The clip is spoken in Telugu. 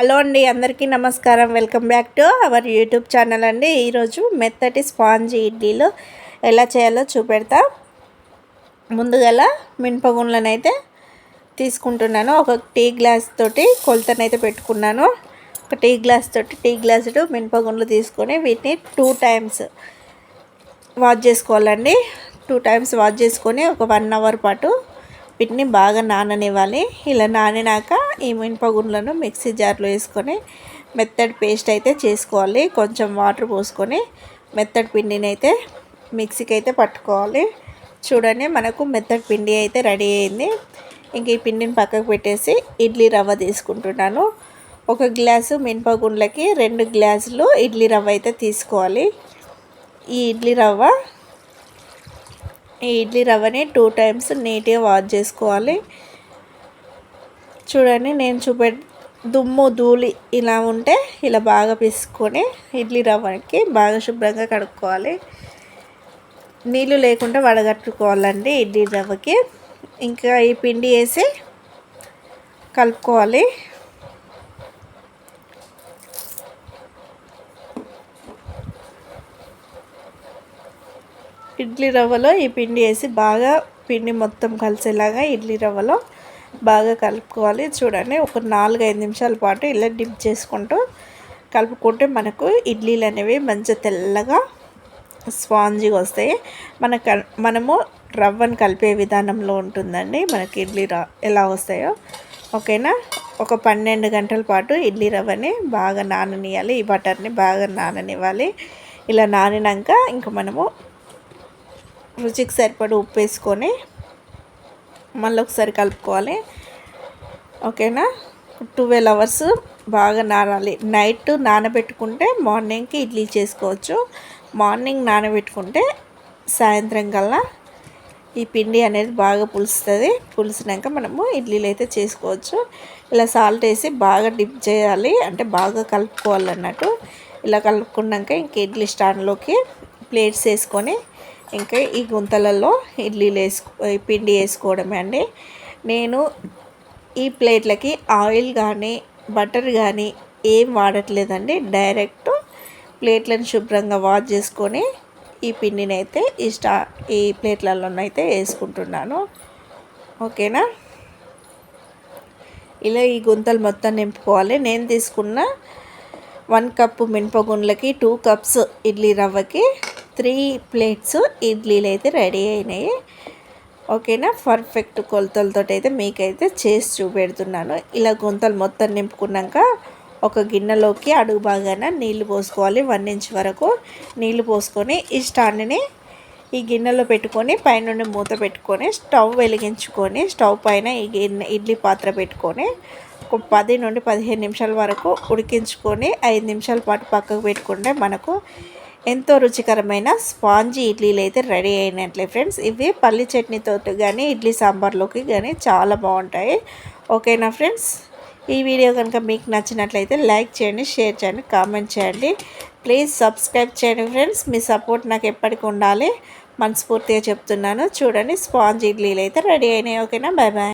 హలో అండి అందరికీ నమస్కారం. Welcome back to our YouTube channel అండి. ఈరోజు మెత్తటి స్పాంజి ఇడ్లీలు ఎలా చేయాలో చూపెడతా. ముందుగల మినపగుండ్లనైతే తీసుకుంటున్నాను. ఒక టీ గ్లాస్ తోటి కొలతనైతే పెట్టుకున్నాను. ఒక టీ గ్లాస్ తోటి టీ గ్లాసుడు మినపగుండ్లు తీసుకొని వీటిని టూ టైమ్స్ వాష్ చేసుకోవాలండి. టూ టైమ్స్ వాష్ చేసుకొని ఒక వన్ అవర్ పాటు వీటిని బాగా నాననివ్వాలి. ఇలా నానినాక ఈ మినపగుండ్లను మిక్సీ జార్లో వేసుకొని మెత్తడి పేస్ట్ అయితే చేసుకోవాలి. కొంచెం వాటర్ పోసుకొని మెత్తడి పిండిని అయితే మిక్సీకి అయితే పట్టుకోవాలి. చూడండి మనకు మెత్తడి పిండి అయితే రెడీ అయింది. ఇంక ఈ పిండిని పక్కకు పెట్టేసి ఇడ్లీ రవ్వ తీసుకుంటున్నాను. ఒక గ్లాసు మినపగుండ్లకి రెండు గ్లాసులు ఇడ్లీ రవ్వ అయితే తీసుకోవాలి. ఈ ఇడ్లీ రవ్వ ఈ ఇడ్లీ రవ్వని టూ టైమ్స్ నీట్గా వాష్ చేసుకోవాలి. చూడండి నేను చూపె దుమ్ము ధూళి ఇలా ఉంటే ఇలా బాగా పిసుకొని ఇడ్లీ రవ్వకి బాగా శుభ్రంగా కడుక్కోవాలి. నీళ్ళు లేకుండా వడగట్టుకోవాలండి ఇడ్లీ రవ్వకి. ఇంకా ఈ పిండి వేసి కలుపుకోవాలి. ఇడ్లీ రవ్వలో ఈ పిండి వేసి బాగా పిండి మొత్తం కలిసేలాగా ఇడ్లీ రవ్వలో బాగా కలుపుకోవాలి. చూడండి ఒక నాలుగు ఐదు నిమిషాల పాటు ఇలా డిప్ చేసుకుంటూ కలుపుకుంటే మనకు ఇడ్లీలు అనేవి మంచి తెల్లగా స్పాంజీగా వస్తాయి. మన మనము రవ్వను కలిపే విధానంలో ఉంటుందండి మనకి ఇడ్లీ ర ఎలా వస్తాయో. ఓకేనా? ఒక పన్నెండు గంటల పాటు ఇడ్లీ రవ్వని బాగా నాననియాలి. ఈ బటర్ని బాగా నాననివ్వాలి. ఇలా నానినాక ఇంకా మనము రుచికి సరిపడి ఉప్పు వేసుకొని మళ్ళీ ఒకసారి కలుపుకోవాలి. ఓకేనా? ట్వెల్వ్ అవర్స్ బాగా నానాలి. నైట్ నానబెట్టుకుంటే మార్నింగ్కి ఇడ్లీ చేసుకోవచ్చు. మార్నింగ్ నానబెట్టుకుంటే సాయంత్రం కల్లా ఈ పిండి అనేది బాగా పులుస్తుంది. పులిసినాక మనము ఇడ్లీలు అయితే చేసుకోవచ్చు. ఇలా సాల్ట్ వేసి బాగా డిప్ చేయాలి. అంటే బాగా కలుపుకోవాలన్నట్టు. ఇలా కలుపుకున్నాక ఇంక ఇడ్లీ స్టాండ్లోకి ప్లేట్స్ వేసుకొని ఇంకా ఈ గుంతలలో ఇడ్లీలు వేసుకో పిండి వేసుకోవడమే అండి. నేను ఈ ప్లేట్లకి ఆయిల్ కానీ బటర్ కానీ ఏం వాడట్లేదండి. డైరెక్ట్ ప్లేట్లను శుభ్రంగా వాష్ చేసుకొని ఈ పిండిని అయితే ఈ స్టా ఈ ప్లేట్లలోనైతే వేసుకుంటున్నాను. ఓకేనా? ఇలా ఈ గుంతలు మొత్తం నింపుకోవాలి. నేను తీసుకున్న వన్ కప్పు మినపగుండ్లకి టూ కప్స్ ఇడ్లీ రవ్వకి త్రీ ప్లేట్స్ ఇడ్లీలు అయితే రెడీ అయినాయి. ఓకేనా? పర్ఫెక్ట్ కొలతలతో అయితే మీకైతే చేసి చూపెడుతున్నాను. ఇలా గుంతలు మొత్తం నింపుకున్నాక ఒక గిన్నెలోకి అడుగు బాగాన నీళ్ళు పోసుకోవాలి. వన్ ఇంచ్ వరకు నీళ్ళు పోసుకొని ఈ స్టాండ్ని ఈ గిన్నెలో పెట్టుకొని పైనుండి మూత పెట్టుకొని స్టవ్ వెలిగించుకొని స్టవ్ పైన ఈ గిన్నె ఇడ్లీ పాత్ర పెట్టుకొని ఒక పది నుండి పదిహేను నిమిషాల వరకు ఉడికించుకొని ఐదు నిమిషాల పాటు పక్కకు పెట్టుకుంటే మనకు ఎంతో రుచికరమైన స్పాంజీ ఇడ్లీలు అయితే రెడీ అయినట్లే ఫ్రెండ్స్. ఇవి పల్లి చట్నీతో కానీ ఇడ్లీ సాంబార్లోకి కానీ చాలా బాగుంటాయి. ఓకేనా ఫ్రెండ్స్? ఈ వీడియో కనుక మీకు నచ్చినట్లయితే లైక్ చేయండి షేర్ చేయండి కామెంట్ చేయండి. ప్లీజ్ సబ్స్క్రైబ్ చేయండి ఫ్రెండ్స్. మీ సపోర్ట్ నాకు ఎప్పటికి ఉండాలి. మనస్ఫూర్తిగా చెప్తున్నాను. చూడండి స్పాంజ్ ఇడ్లీలు అయితే రెడీ అయినాయి. ఓకేనా? Bye bye